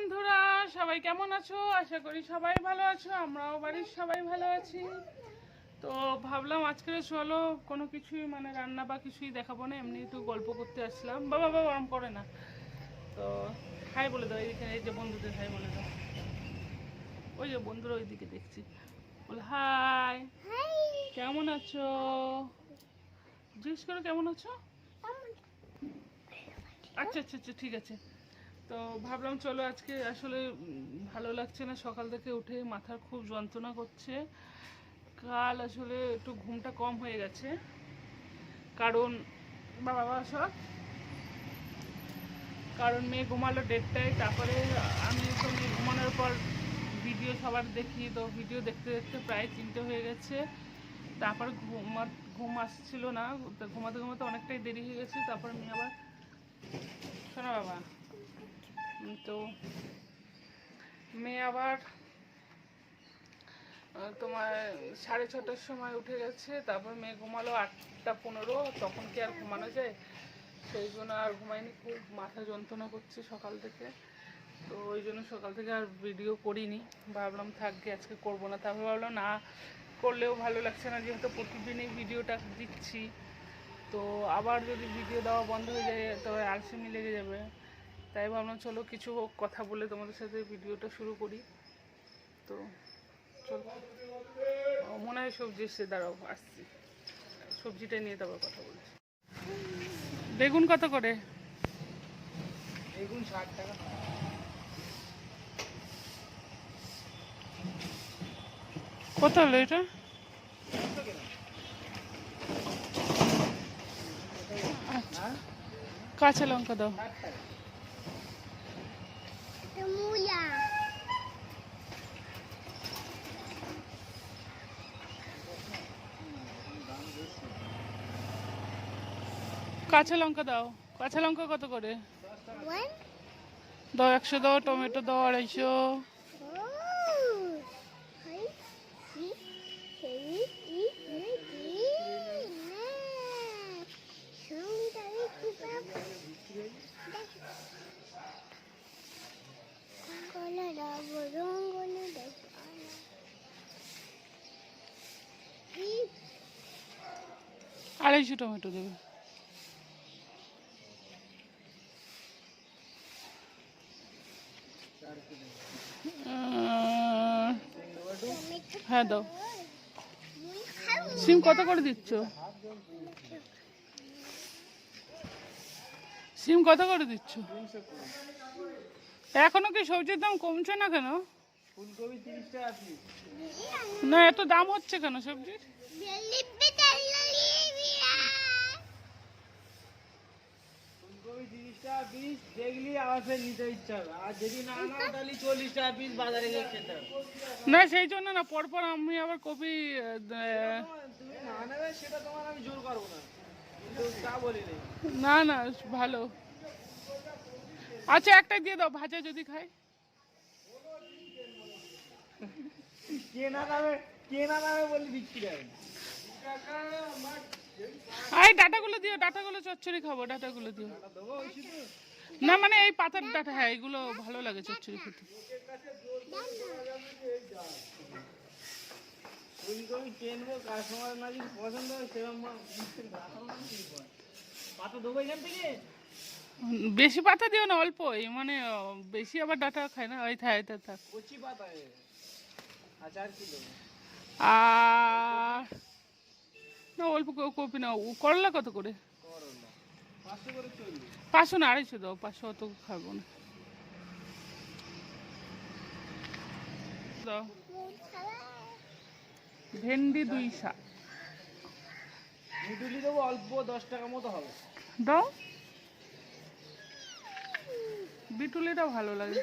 বন্ধুরা সবাই কেমন আছো? আশা করি সবাই ভালো আছো আমরাও বাড়ির সবাই ভালো আছি। তো ভাবলাম আজকে চলো কোনো কিছুই মানে রান্না বা কিছুই দেখাবো না এমনি একটু গল্প করতে আসলাম। বাবা বাবা গরম করে না। তো হাই বলে দাও এইদিকে এই যে বন্ধুদের হাই বলে দাও। ওই যে বন্ধুরা ওইদিকে দেখছি। বলে হাই কেমন আছো? জিজ্ঞেস করো কেমন আছো? আচ্ছা আচ্ছা আচ্ছা ঠিক আছে। তো ভাবলাম চলো আজকে আসলে ভালো লাগছে না সকাল থেকে উঠে, মাথার খুব যন্ত্রণা করছে। কাল আসলে একটু ঘুমটা কম হয়ে গেছে। কারণ বাবা, সব? কারণ মেয়ে ঘুমালো দেড়টায়, তারপরে আমি তো মেয়ে ঘুমানোর পর ভিডিও সবার দেখি, তো ভিডিও দেখতে দেখতে প্রায় তিনটে হয়ে গেছে। তারপর ঘুমা ঘুম আসছিল না ঘুমাতে ঘুমাতে অনেকটাই দেরি হয়ে গেছে, তারপর মেয়ে আবার, শোনো বাবা তো মেয়ে আবার তোমার সাড়ে ছটার সময় উঠে গেছে, তারপর মেয়ে ঘুমালো আটটা পনেরো, তখন কি আর ঘুমানো যায়? সেই জন্য আর ঘুমাইনি খুব মাথা যন্ত্রণা করছে সকাল থেকে। তো ওই জন্য সকাল থেকে আর ভিডিও করিনি। ভাবলাম থাকবে আজকে করব না। তারপর ভাবলাম, না, করলেও ভালো লাগছে না, যেহেতু প্রতিদিনই ভিডিওটা দিচ্ছি। তো আবার যদি ভিডিও দেওয়া বন্ধ হয়ে যায়, তবে আলসেমি লেগে যাবে। তাই ভাবলাম চলো কিছু হোক কথা বলে তোমাদের সাথে ভিডিওটা শুরু করি। তো চলো। মনে হয় সবজি এসছে দাঁড়াও আসছি। সবজিটা নিয়ে তারপর কথা বলছি। বেগুন কত করে? বেগুন ষাট টাকা। কত হলো এটা? হ্যাঁ? কাঁচা লঙ্কা দাও। কাঁচা লঙ্কা দাও। কাঁচা লঙ্কা কত করে? দাও একশো দাও টমেটো দাও আড়াইশো। আড়াইশো টমেটো দেবে। হ্যাঁ দাও। সিম কত করে দিচ্ছ? সিম কত করে দিচ্ছ? এখনও কি সবজির দাম কমছে না কেন? না এত দাম হচ্ছে কেন সবজির? পিস দেখলি আবার ফের নিতে ইচ্ছা হবে। আর যদি না নাও তাহলে চল্লিশ টাকা পিস বাজারে গিয়ে খেতে হবে। না সেই জন্য না পরপর আমি আবার কপি তুমি না নেবে সেটা তোমার আমি জোর করব না। তা বলি না না ভালো। আচ্ছা একটা দিয়ে দাও ভাজা যদি খাই। কেনা নামে কেনা নামে বলি বিক্রি হবে। ডাটাগুলো দিও ডাটাগুলো চচ্চড়ি খাব ডাটাগুলো দিও। না মানে এই পাতার ডাটা হ্যাঁ এগুলো ভালো লাগে চচ্চড়ি খেতে। বেশি পাতা দিও না, অল্প, এই মানে বেশি আবার ডাটা খায় না, ওই থাক থাক। আর না, অল্প কপি না করলা কত করে করলা করে? পাঁচশো না আড়াইশো দাও পাঁচশো অত খাব না। দাও। ভেন্ডি দুই শাক। মিটুলি দেবো অল্প দশ টাকা মতো হবে। দাও। বিটুলিটা ভালো লাগে।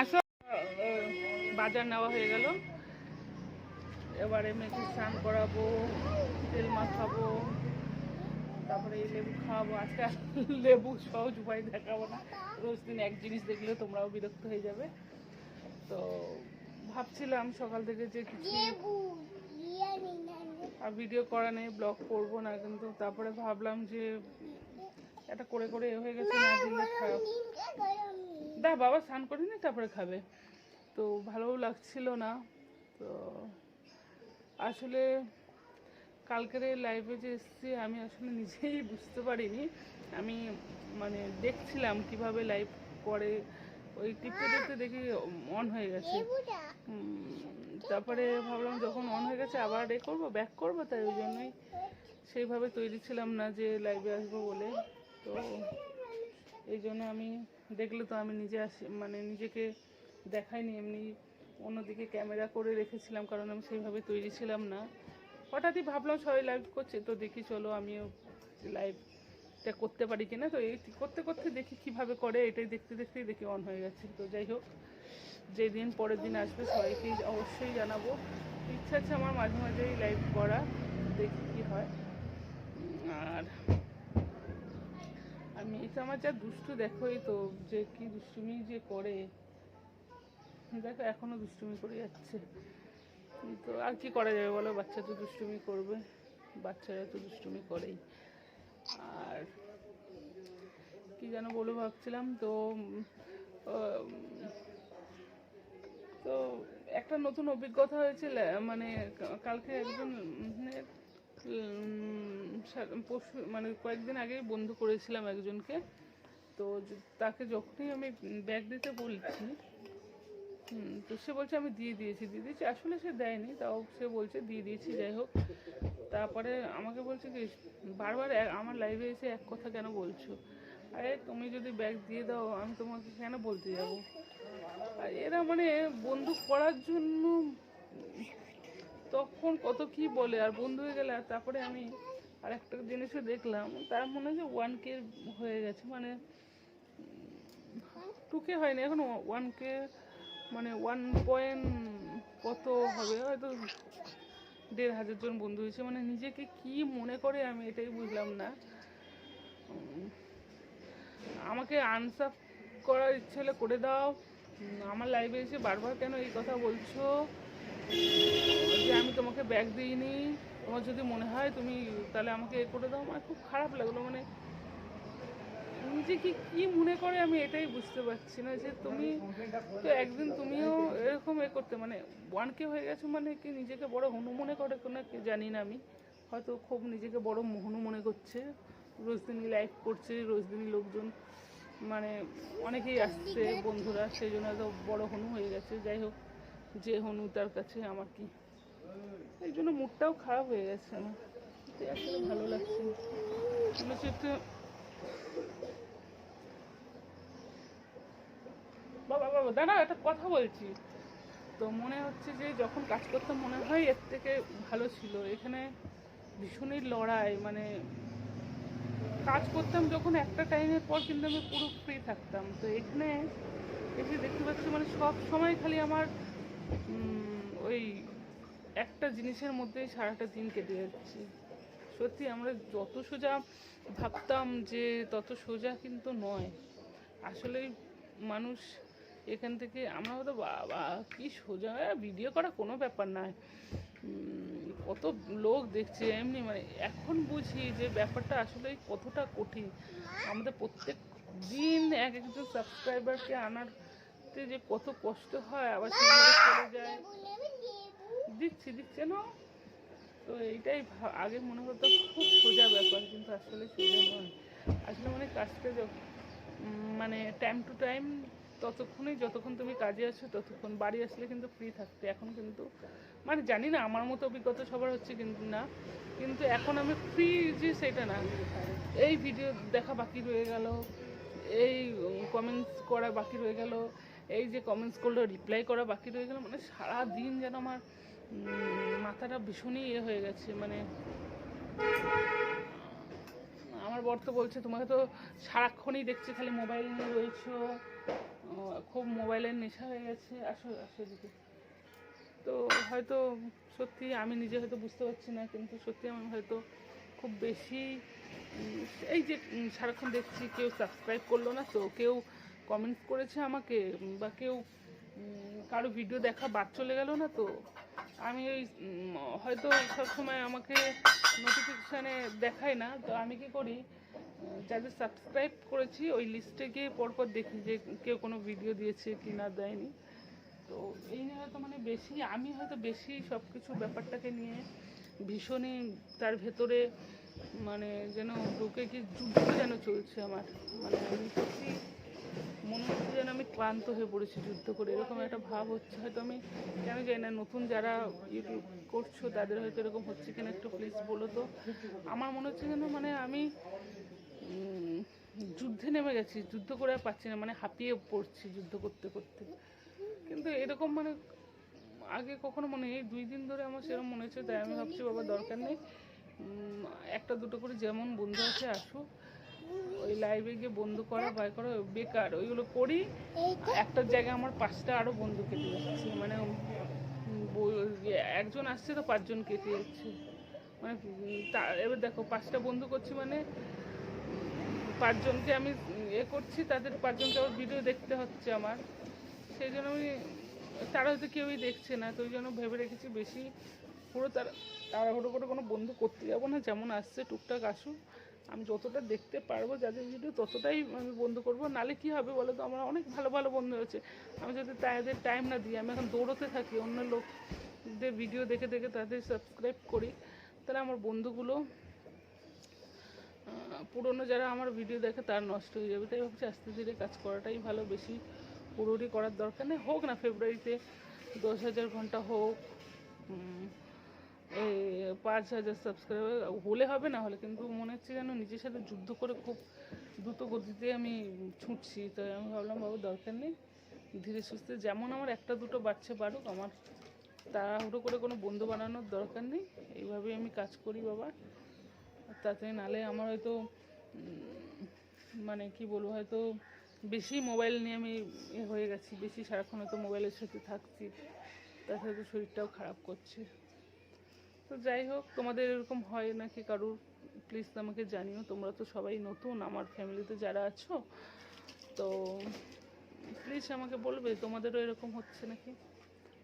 আসো। বাজার নেওয়া হয়ে গেল। এবারে মেয়েকে স্নান করাবো তেল মাখাবো। তারপরে এই লেবু খাওয়াবো আজকে লেবু সহজ উপায় দেখাবো না। রোজ দিন এক জিনিস দেখলে তোমরাও বিরক্ত হয়ে যাবে। তো ভাবছিলাম সকাল থেকে যে কিছু আর ভিডিও করা নেই ব্লগ করব না কিন্তু তারপরে ভাবলাম যে এটা করে করে এ হয়ে গেছে না দিলে খারাপ। দা বাবা স্নান করে নি তারপরে খাবে। তো ভালোও লাগছিল না। তো আসলে কালকের লাইভে যে এসেছি, আমি আসলে নিজেই বুঝতে পারিনি। আমি মানে দেখছিলাম কীভাবে লাইভ করে। ওই টিপতে টিপতে দেখি অন হয়ে গেছে। তারপরে ভাবলাম যখন অন হয়ে গেছে আবার এ করব ব্যাক করব, তাই ওই জন্যই সেইভাবে তৈরি ছিলাম না যে লাইভে আসব বলে। তো এই জন্য আমি দেখলে তো আমি নিজে আসি মানে নিজেকে দেখাইনি, এমনি অন্যদিকে ক্যামেরা করে রেখেছিলাম, কারণ আমি সেইভাবে তৈরি ছিলাম না। হঠাৎই ভাবলাম সবাই লাইভ করছে, তো দেখি চলো আমিও লাইভটা করতে পারি কিনা। তো এই করতে করতে দেখি কীভাবে করে, এটাই দেখতে দেখতেই দেখি অন হয়ে গেছে। তো যাই হোক, যেদিন পরের দিন আসবে সবাইকেই অবশ্যই জানাব। ইচ্ছা আছে আমার মাঝে মাঝেই লাইভ করা, দেখি কি হয়। আর আর মেয়েটা আমার যা দুষ্টু দেখোই তো, যে কি দুষ্টুমি যে করে। দেখো, এখনও দুষ্টুমি করে যাচ্ছে। তো আর কি করা যাবে বলো? বাচ্চা তো দুষ্টুমি করবে। বাচ্চারা তো দুষ্টুমি করেই। আর কি যেন বলে ভাবছিলাম? তো তো একটা নতুন অভিজ্ঞতা হয়েছে লা- মানে কালকে একজন মানে, পরশু মানে কয়েকদিন আগে বন্ধু করেছিলাম একজনকে। তো তাকে যখনই আমি ব্যাগ দিতে বলছি হুম, তো সে বলছে আমি দিয়ে দিয়েছি দিয়ে দিয়েছি। আসলে সে দেয়নি তাও সে বলছে দিয়ে দিয়েছি যাই হোক। তারপরে আমাকে বলছে কি বারবার আমার লাইভে এসে এক কথা কেন বলছো? আরে তুমি যদি ব্যাগ দিয়ে দাও আমি তোমাকে কেন বলতে যাব? আর এরা মানে বন্ধু করার জন্য তখন কত কি বলে আর বন্ধু হয়ে গেলে আর তারপরে আমি আর একটা জিনিসও দেখলাম তার মনে হয় যে ওয়ান কে হয়ে গেছে মানে টু কে হয়নি এখন ওয়ান কে মানে ওয়ান পয়েন্ট কত হবে? হয়তো দেড় হাজার জন বন্ধু হয়েছে। মানে নিজেকে কি মনে করে আমি এটাই বুঝলাম না। আমাকে আনসার করার ইচ্ছে হলে করে দাও। আমার লাইভে এসে বারবার কেন এই কথা বলছো? যে আমি তোমাকে ব্যাগ দিইনি। তোমার যদি মনে হয় তুমি তাহলে আমাকে এ করে দাও। আমার খুব খারাপ লাগল। মানে নিজেকে কি মনে করে আমি এটাই বুঝতে পারছি না যে তুমি তো একদিন তুমিও এরকম এ করতে মানে ওয়ান কে হয়ে গেছো মানে কি নিজেকে বড় হনু মনে করে কোনো কি জানি না আমি। হয়তো খুব নিজেকে বড় হনু মনে করছে, রোজ রোজদিনই লাইভ করছে, রোজ রোজদিনই লোকজন মানে অনেকেই আসছে, বন্ধুরা, সেই জন্য তো বড় হনু হয়ে গেছে। যাই হোক, যে হনু তার কাছে আমার কি। এই জন্য মুডটাও খারাপ হয়ে গেছে আমার। আসলে ভালো লাগছে। মনে হচ্ছে একটু বাবা বাবা দাঁড়া একটা কথা বলছি। তো মনে হচ্ছে যে যখন কাজ করতে মনে হয় এর থেকে ভালো ছিল। এখানে ভীষণই লড়াই মানে কাজ করতাম যখন একটা টাইমের পর কিন্তু আমি পুরো ফ্রি থাকতাম। তো এখানে এসে দেখতে পাচ্ছি মানে সব সময় খালি আমার ওই একটা জিনিসের মধ্যেই সারাটা দিন কেটে যাচ্ছে। সত্যি আমরা যত সোজা ভাবতাম যে তত সোজা কিন্তু নয়। আসলেই মানুষ এখান থেকে আমরা হয়তো বাবা, কি সোজা। ভিডিও করা কোনো ব্যাপার নয় কত লোক দেখছে, এমনি মানে এখন বুঝি যে ব্যাপারটা আসলে কতটা কঠিন। আমাদের প্রত্যেক দিন এক একজন সাবস্ক্রাইবারকে আনারতে যে কত কষ্ট হয়, আবার চলে যায়। দিচ্ছি, দিচ্ছে, না। তো এইটাই আগে মনে হতো খুব সোজা ব্যাপার, কিন্তু আসলে সোজা নয়। আসলে মানে কাজটা মানে টাইম টু টাইম ততক্ষণই যতক্ষণ তুমি কাজে আছো, ততক্ষণ বাড়ি আসলে কিন্তু ফ্রি থাকতে। এখন কিন্তু মানে জানি না, আমার মতো অভিজ্ঞতা সবার হচ্ছে কিন্তু না। কিন্তু এখন আমি ফ্রি যে সেটা না। এই ভিডিও দেখা বাকি রয়ে গেল, এই কমেন্টস করা বাকি রয়ে গেল, এই যে কমেন্টস করল রিপ্লাই করা বাকি রয়ে গেল মানে সারা দিন যেন আমার মাথাটা ভীষণই ইয়ে হয়ে গেছে মানে আমার বর তো বলছে, তোমাকে তো সারাক্ষণই দেখছি, খালি মোবাইল নিয়ে রয়েছো। খুব মোবাইলের নেশা হয়ে গেছে। আসো আসো এদিকে। তো হয়তো সত্যি আমি নিজে হয়তো বুঝতে পারছি না, কিন্তু সত্যি আমি হয়তো খুব বেশি এই যে সারাক্ষণ দেখছি, কেউ সাবস্ক্রাইব করল না তো, কেউ কমেন্টস করেছে আমাকে, বা কেউ কারও ভিডিও দেখা বাদ চলে গেল না তো আমি ওই হয়তো সবসময় আমাকে নোটিফিকেশানে দেখায় না, তো আমি কি করি যাদের সাবস্ক্রাইব করেছি, ওই লিস্টে গিয়ে পরপর দেখি যে কেউ কোনো ভিডিও দিয়েছে কি না দেয়নি। তো এই নিয়ে হয়তো মানে বেশি, আমি হয়তো বেশি সব কিছু ব্যাপারটাকে নিয়ে ভীষণই তার ভেতরে মানে যেন ঢুকে কি যুদ্ধ যেন চলছে আমার। মানে আমি সত্যি মনে হচ্ছে যেন আমি ক্লান্ত হয়ে পড়েছি, যুদ্ধ করে। এরকম একটা ভাব হচ্ছে। হয়তো আমি কেন জানি না, নতুন যারা ইউটিউব করছ, তাদের হয়তো এরকম হচ্ছে কিনা একটু প্লিজ বলো তো। আমার মনে হচ্ছে যেন মানে আমি যুদ্ধে নেমে গেছি, যুদ্ধ করে আর পাচ্ছি না মানে হাঁপিয়ে পড়ছি যুদ্ধ করতে করতে। কিন্তু এরকম মানে আগে কখনো মনে নেই। দুই দিন ধরে আমার সেরকম মনে হচ্ছে, তাই আমি ভাবছি, বাবা, দরকার নেই। একটা দুটো করে যেমন বন্ধু আছে, আসুক। ওই লাইভে গিয়ে বন্ধু করা, ভয় করা, বেকার, ওইগুলো করি। একটা জায়গায় আমার পাঁচটা আরও বন্ধু কেটে যাচ্ছে। মানে একজন আসছে তো পাঁচজন কেটে যাচ্ছে। মানে এবার দেখো, পাঁচটা বন্ধু করছি মানে পাঁচজনকে আমি এ করছি, তাদের পাঁচজনকে আবার ভিডিও দেখতে হচ্ছে আমার। সেই জন্য আমি, তারা হয়তো কেউই দেখছে না, তো ওই জন্য ভেবে রেখেছি বেশি পুরো তারা, তাড়াহুড়ো করে কোনো বন্ধু করতে যাব না, যেমন আসছে, টুকটাক আসুক। আমি যতটা দেখতে পারব যাদের ভিডিও ততটাই আমি বন্ধু করব। নালে কি হবে বলো তো আমার অনেক ভালো ভালো বন্ধু আছে। আমি যদি তাদের টাইম না দিই, আমি এখন দৌড়তে থাকি। অন্য লোকদের ভিডিও দেখে দেখে তাদের সাবস্ক্রাইব করি। তাহলে আমার বন্ধুগুলো পুরনো যারা আমার ভিডিও দেখে, তার নষ্ট হয়ে যাবে। তাই ভাবছি আস্তে ধীরে কাজ করাটাই ভালো। বেশি পুরোরই করার দরকার নেই। হোক না ফেব্রুয়ারিতে দশ হাজার ঘণ্টা হোক এই পাঁচ হাজার সাবস্ক্রাইবার হলে হবে না হলে, কিন্তু মনে হচ্ছে যেন নিজের সাথে যুদ্ধ করে খুব দ্রুত গতিতে আমি ছুটছি। তাই আমি ভাবলাম, বাবা, দরকার নেই। ধীরে সুস্থে যেমন আমার একটা দুটো বাচ্চা বাড়ুক, আমার তাড়াহুড়ো করে কোনো বন্ধু বানানোর দরকার নেই। এইভাবেই আমি কাজ করি, বাবা। তাতে নালে আমার হয়তো মানে কি বলব, হয়তো বেশি মোবাইল নিয়ে আমি এ হয়ে গেছি, বেশি সারাক্ষণ হয়তো মোবাইলের সাথে থাকছি। তার সাথে শরীরটাও খারাপ করছে। তো যাই হোক, তোমাদের এরকম হয় নাকি কারুর? প্লিজ আমাকে জানিও, তোমরা তো সবাই নতুন, আমার ফ্যামিলিতে যারা আছো। তো প্লিজ আমাকে বলবে, তোমাদেরও এরকম হচ্ছে নাকি?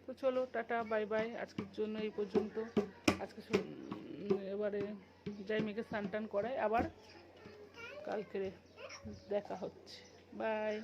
তো চলো, টাটা বাই বাই আজকের জন্য এই পর্যন্ত। আজকে এবারে যাই মেয়েকে স্নান টান করাই আবার কালকে দেখা হচ্ছে। বাই